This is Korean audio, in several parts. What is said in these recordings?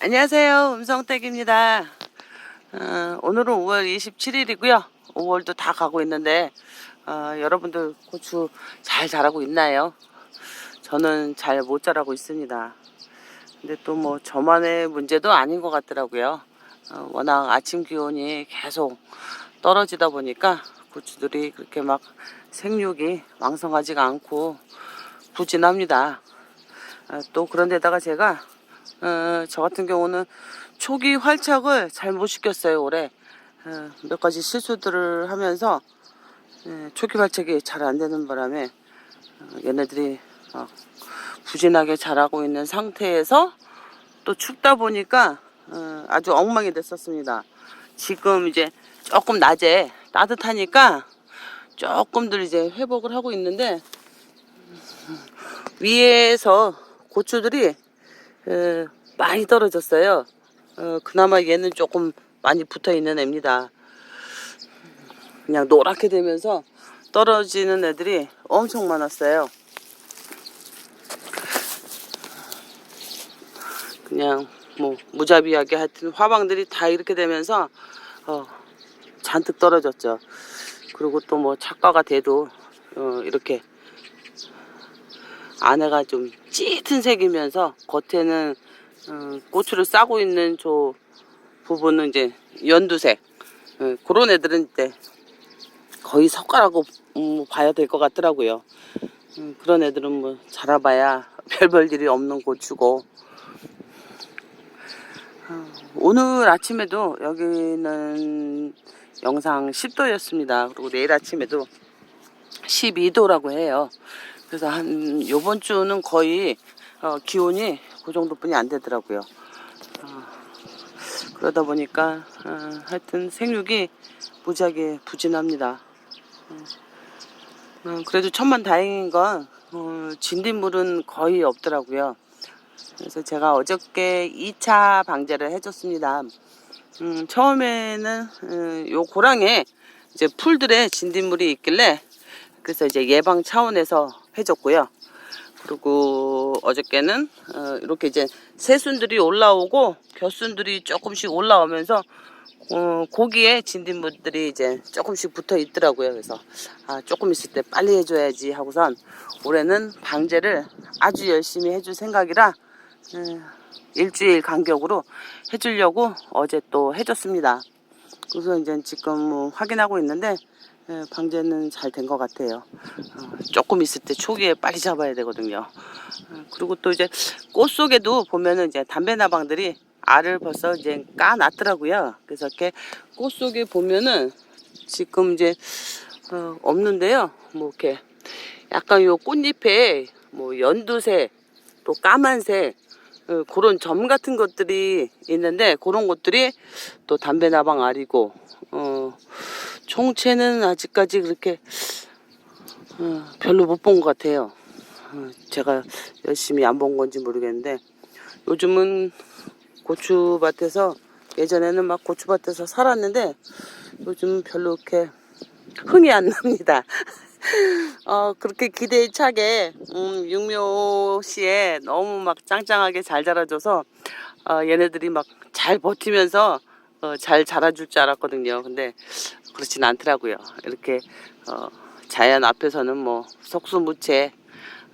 안녕하세요. 음성택입니다. 어, 오늘은 5월 27일이고요. 5월도 다 가고 있는데 어, 여러분들 고추 잘 자라고 있나요? 저는 잘 못 자라고 있습니다. 근데 또 뭐 저만의 문제도 아닌 것 같더라고요. 어, 워낙 아침 기온이 계속 떨어지다 보니까 고추들이 그렇게 막 생육이 왕성하지가 않고 부진합니다. 어, 또 그런데다가 제가 어, 저 같은 경우는 초기 활착을 잘 못 시켰어요 올해 어, 몇 가지 실수들을 하면서 예, 초기 활착이 잘 안 되는 바람에 어, 얘네들이 막 부진하게 자라고 있는 상태에서 또 춥다 보니까 어, 아주 엉망이 됐었습니다. 지금 이제 조금 낮에 따뜻하니까 조금들 이제 회복을 하고 있는데 위에서 고추들이 에, 많이 떨어졌어요. 어, 그나마 얘는 조금 많이 붙어 있는 애입니다. 그냥 노랗게 되면서 떨어지는 애들이 엄청 많았어요. 그냥 뭐 무자비하게 하여튼 화방들이 다 이렇게 되면서 어, 잔뜩 떨어졌죠. 그리고 또 뭐 착과가 돼도 어, 이렇게 안에가 좀 짙은 색이면서 겉에는 어, 고추를 싸고 있는 저 부분은 이제 연두색 어, 그런 애들은 이제 거의 석가라고 음, 봐야 될 것 같더라고요. 음, 그런 애들은 뭐 자라봐야 별볼 일이 없는 고추고 어, 오늘 아침에도 여기는 영상 10도였습니다. 그리고 내일 아침에도 12도라고 해요. 그래서 한 요번 주는 거의 어, 기온이 그 정도뿐이 안 되더라고요. 어, 그러다 보니까 어, 하여튼 생육이 무지하게 부진합니다. 어, 그래도 천만 다행인 건 어, 진딧물은 거의 없더라고요. 그래서 제가 어저께 2차 방제를 해줬습니다. 음, 처음에는 음, 요 고랑에 이제 풀들에 진딧물이 있길래 그래서 이제 예방 차원에서 해줬고요. 그리고 어저께는 어, 이렇게 이제 새순들이 올라오고 벼순들이 조금씩 올라오면서 어, 고기에 진딧물들이 이제 조금씩 붙어 있더라고요. 그래서 아, 조금 있을 때 빨리 해줘야지 하고선 올해는 방제를 아주 열심히 해줄 생각이라 음, 일주일 간격으로 해주려고 어제 또 해줬습니다. 그래서 이제 지금 뭐 확인하고 있는데 예, 방제는 잘 된 것 같아요. 어, 조금 있을 때 초기에 빨리 잡아야 되거든요. 어, 그리고 또 이제 꽃 속에도 보면은 이제 담배 나방들이 알을 벌써 이제 까놨더라고요. 그래서 이렇게 꽃 속에 보면은 지금 이제 어, 없는데요. 뭐 이렇게 약간 요 꽃잎에 뭐 연두색 또 까만색 어, 그런 점 같은 것들이 있는데 그런 것들이 또 담배 나방 알이고 어, 총체는 아직까지 그렇게 어, 별로 못 본 것 같아요. 어, 제가 열심히 안 본 건지 모르겠는데 요즘은 고추밭에서 예전에는 막 고추밭에서 살았는데 요즘 별로 이렇게 흥이 안 납니다. 어, 그렇게 기대에 차게, 음, 육묘 씨에 너무 막 짱짱하게 잘 자라줘서, 어, 얘네들이 막 잘 버티면서, 어, 잘 자라줄 줄 알았거든요. 근데 그렇진 않더라고요. 이렇게, 어, 자연 앞에서는 뭐, 속수무채,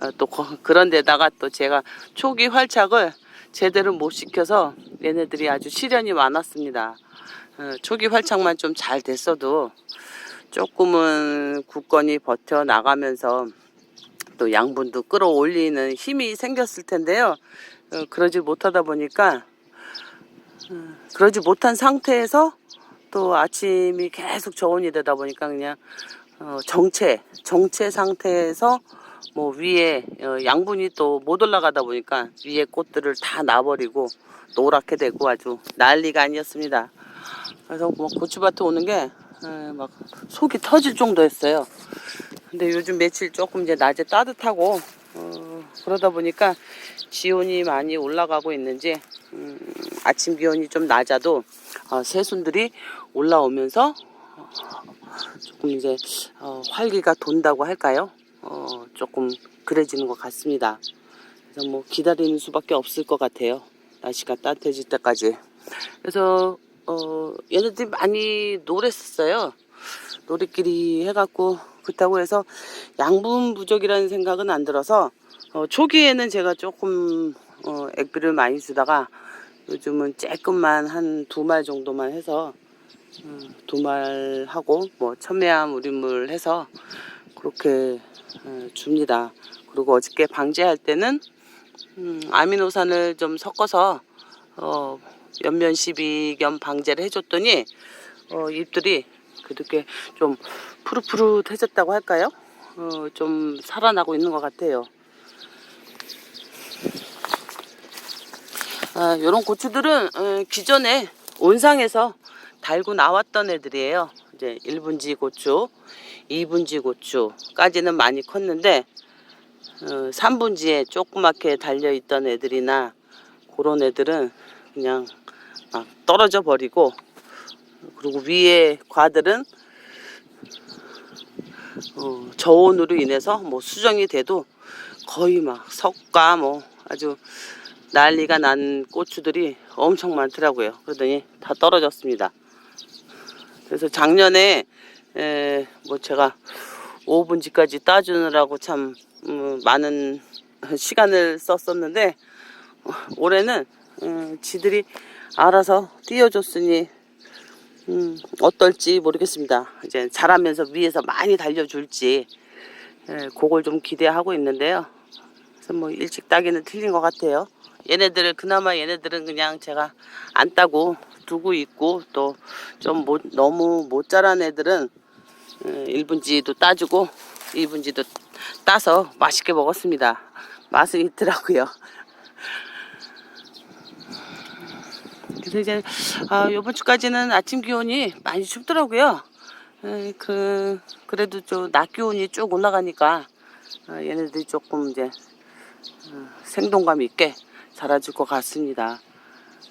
어, 또 거- 그런 데다가 또 제가 초기 활착을 제대로 못 시켜서 얘네들이 아주 시련이 많았습니다. 어, 초기 활착만 좀 잘 됐어도 조금은 굳건히 버텨 나가면서 또 양분도 끌어올리는 힘이 생겼을 텐데요. 어, 그러지 못하다 보니까 어, 그러지 못한 상태에서 또 아침이 계속 저온이 되다 보니까 그냥 어, 정체 정체 상태에서 뭐 위에 어, 양분이 또 못 올라가다 보니까 위에 꽃들을 다 놔버리고 노랗게 되고 아주 난리가 아니었습니다. 그래서 뭐 고추밭에 오는 게 에, 막 속이 터질 정도였어요. 근데 요즘 며칠 조금 이제 낮에 따뜻하고 어, 그러다 보니까 지온이 많이 올라가고 있는지 음, 아침 기온이 좀 낮아도 어, 새순들이 올라오면서 어, 조금 이제 어, 활기가 돈다고 할까요? 어, 조금 그래지는 것 같습니다. 그래서 뭐 기다리는 수밖에 없을 것 같아요. 날씨가 따뜻해질 때까지. 그래서 어, 얘네들이 많이 노랬었어요. 노래끼리 해갖고 그렇다고 해서 양분 부족이라는 생각은 안 들어서 어, 초기에는 제가 조금 어, 액비를 많이 주다가 요즘은 조금만 한 두 말 정도만 해서 음, 두말 하고 뭐 천매암 우린물 해서 그렇게 어, 줍니다. 그리고 어저께 방제할 때는 음, 아미노산을 좀 섞어서 어, 연면 시비 겸 방제를 해줬더니 어, 잎들이 그렇게 좀 푸릇푸릇해졌다고 할까요? 어, 좀 살아나고 있는 것 같아요. 아, 요런 고추들은 어, 기존에 온상에서 달고 나왔던 애들이에요. 이제 1분지 고추, 2분지 고추까지는 많이 컸는데 어, 3분지에 조그맣게 달려있던 애들이나 그런 애들은 그냥 막 떨어져 버리고 그리고 위에 과들은 어, 저온으로 인해서 뭐 수정이 돼도 거의 막 석가 뭐 아주 난리가 난 고추들이 엄청 많더라고요. 그러더니 다 떨어졌습니다. 그래서 작년에 에, 뭐 제가 5분지까지 따주느라고 참 음, 많은 시간을 썼었는데 어, 올해는 음, 지들이 알아서 띄워줬으니 음, 어떨지 모르겠습니다. 이제 자라면서 위에서 많이 달려줄지 예, 그걸 좀 기대하고 있는데요. 그래서 뭐 일찍 따기는 틀린 것 같아요. 얘네들 그나마 얘네들은 그냥 제가 안 따고 두고 있고 또 좀 너무 못 자란 애들은 1분지도 따주고 2분지도 따서 맛있게 먹었습니다. 맛은 있더라고요. 그래서 이제 아, 이번 주까지는 아침 기온이 많이 춥더라고요. 에, 그 그래도 좀 낮 기온이 쭉 올라가니까 아, 얘네들이 조금 이제 어, 생동감 있게 자라줄 것 같습니다.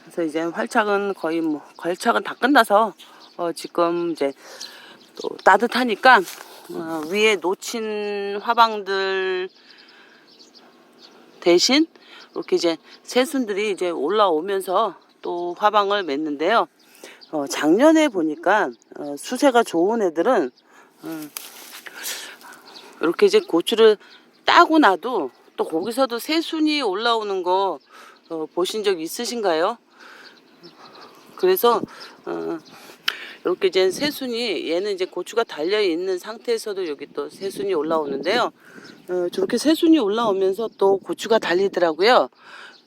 그래서 이제 활착은 거의 뭐 활착은 다 끝나서 어, 지금 이제 또 따뜻하니까 어, 위에 놓친 화방들 대신 이렇게 이제 새순들이 이제 올라오면서 또 화방을 맺는데요. 어, 작년에 보니까 어, 수세가 좋은 애들은 음, 이렇게 이제 고추를 따고 나도 또 거기서도 새순이 올라오는 거 어, 보신 적 있으신가요? 그래서 어, 이렇게 이제 새순이 얘는 이제 고추가 달려 있는 상태에서도 여기 또 새순이 올라오는데요. 어, 저렇게 새순이 올라오면서 또 고추가 달리더라고요.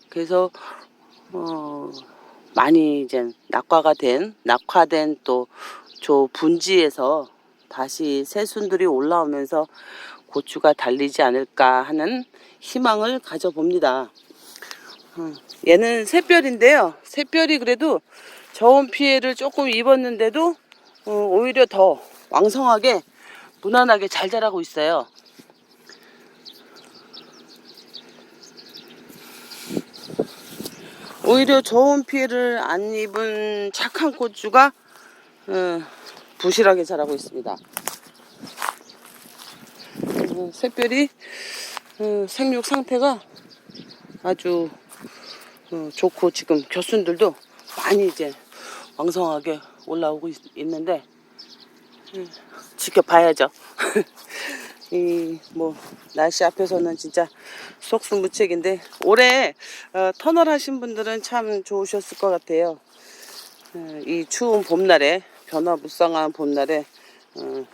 그래서 어, 많이 이제 낙화가 된 낙화된 또 저 분지에서 다시 새순들이 올라오면서 고추가 달리지 않을까 하는 희망을 가져봅니다. 음, 얘는 새별인데요. 새별이 그래도 저온 피해를 조금 입었는데도 어, 오히려 더 왕성하게 무난하게 잘 자라고 있어요. 오히려 저온 피해를 안 입은 착한 고추가 어, 부실하게 자라고 있습니다. 어, 새별이 어, 생육 상태가 아주 어, 좋고 지금 겨순들도 많이 이제 왕성하게 올라오고 있, 는데 지켜봐야죠. 이 뭐 날씨 앞에서는 진짜 속수무책인데 올해 어, 터널 하신 분들은 참 좋으셨을 것 같아요. 어, 이 추운 봄날에 변화무쌍한 봄날에 어,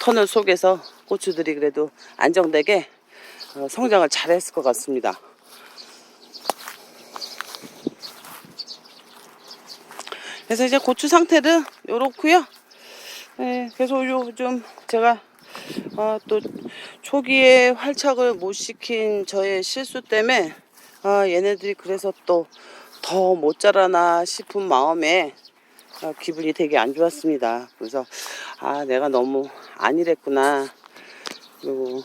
터널 속에서 고추들이 그래도 안정되게 어, 성장을 잘했을 것 같습니다. 그래서 이제 고추 상태는 요렇고요. 네, 그래서 요좀 제가 어, 또 초기에 활착을 못 시킨 저의 실수 때문에 아, 얘네들이 그래서 또 더 못 자라나 싶은 마음에 아, 기분이 되게 안 좋았습니다. 그래서 아 내가 너무 안일했구나. 그리고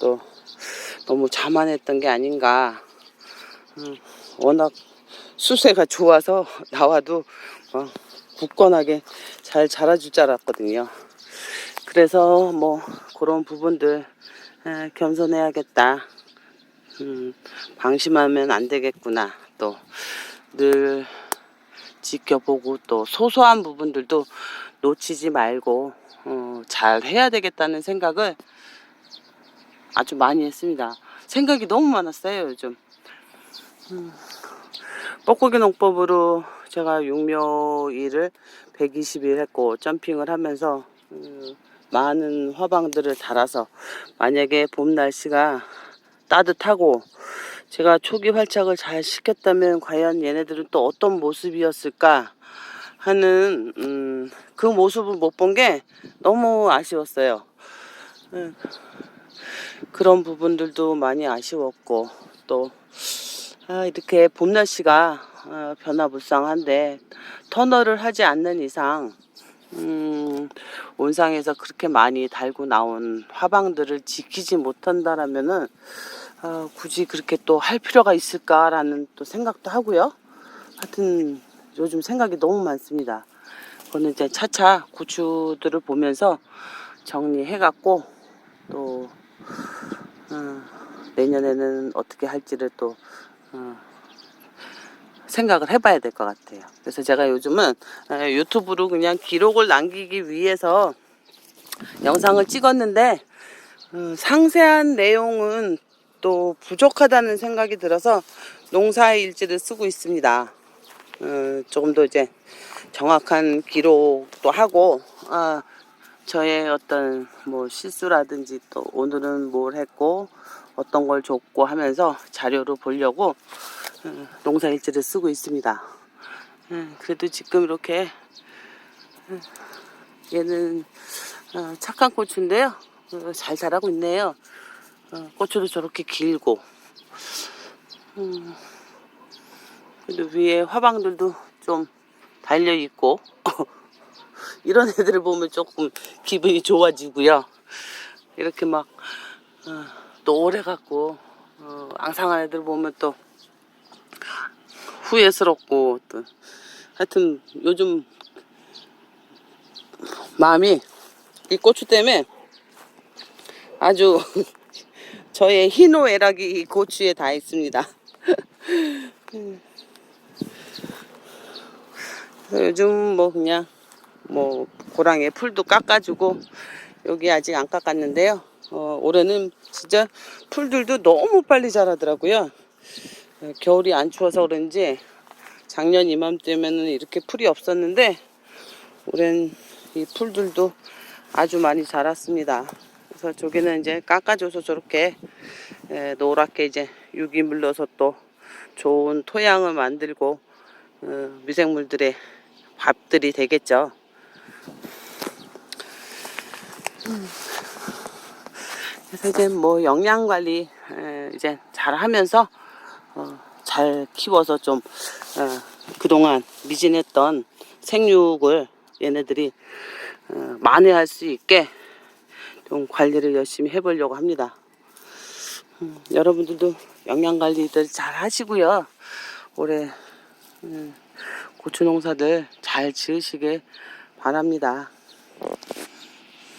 또 너무 자만했던 게 아닌가. 음, 워낙 수세가 좋아서 나와도 어, 굳건하게 잘 자라줄 줄 알았거든요. 그래서 뭐 그런 부분들 에, 겸손해야겠다. 음, 방심하면 안 되겠구나. 또 늘 지켜보고 또 소소한 부분들도 놓치지 말고 어, 잘 해야 되겠다는 생각을 아주 많이 했습니다. 생각이 너무 많았어요 요즘. 음, 뻐꾸기 농법으로 제가 육묘일을 120일 했고 점핑을 하면서 음, 많은 화방들을 달아서 만약에 봄 날씨가 따뜻하고 제가 초기 활착을 잘 시켰다면 과연 얘네들은 또 어떤 모습이었을까 하는 음, 그 모습을 못 본 게 너무 아쉬웠어요. 음, 그런 부분들도 많이 아쉬웠고 또 아, 이렇게 봄 날씨가 어, 변화무쌍한데 터널을 하지 않는 이상 음, 온상에서 그렇게 많이 달고 나온 화방들을 지키지 못한다라면은 어, 굳이 그렇게 또 할 필요가 있을까라는 또 생각도 하고요. 하여튼 요즘 생각이 너무 많습니다. 그거는 이제 차차 고추들을 보면서 정리해갖고 또 어, 내년에는 어떻게 할지를 또 어, 생각을 해봐야 될 것 같아요. 그래서 제가 요즘은 에, 유튜브로 그냥 기록을 남기기 위해서 영상을 찍었는데 어, 상세한 내용은 또 부족하다는 생각이 들어서 농사일지를 쓰고 있습니다. 어, 조금 더 이제 정확한 기록도 하고 아, 저의 어떤 뭐 실수라든지 또 오늘은 뭘 했고 어떤 걸 줬고 하면서 자료로 보려고 어, 농사일지를 쓰고 있습니다. 음, 그래도 지금 이렇게 음, 얘는 어, 착한 고추인데요. 어, 잘 자라고 있네요. 어, 고추도 저렇게 길고 음, 그래도 위에 화방들도 좀 달려 있고 이런 애들을 보면 조금 기분이 좋아지고요. 이렇게 막 어, 노래갖고 어, 앙상한 애들 보면 또 후회스럽고 또 하여튼 요즘 마음이 이 고추 때문에 아주 저의 희노애락이 이 고추에 다 있습니다. 요즘 뭐 그냥 뭐 고랑에 풀도 깎아주고 여기 아직 안 깎았는데요. 어, 올해는 진짜 풀들도 너무 빨리 자라더라고요. 어, 겨울이 안 추워서 그런지 작년 이맘때면은 이렇게 풀이 없었는데 올해는 이 풀들도 아주 많이 자랐습니다. 그래서 저기는 이제 깎아줘서 저렇게 에, 노랗게 이제 유기 물러서 또 좋은 토양을 만들고 어, 미생물들의 밥들이 되겠죠. 음. 그래서 이제 뭐 영양 관리 에, 이제 잘 하면서 어, 잘 키워서 좀 어, 그동안 미진했던 생육을 얘네들이 어, 만회할 수 있게 좀 관리를 열심히 해보려고 합니다. 음, 여러분들도 영양 관리들 잘 하시고요. 올해 음, 고추 농사들 잘 지으시길 바랍니다.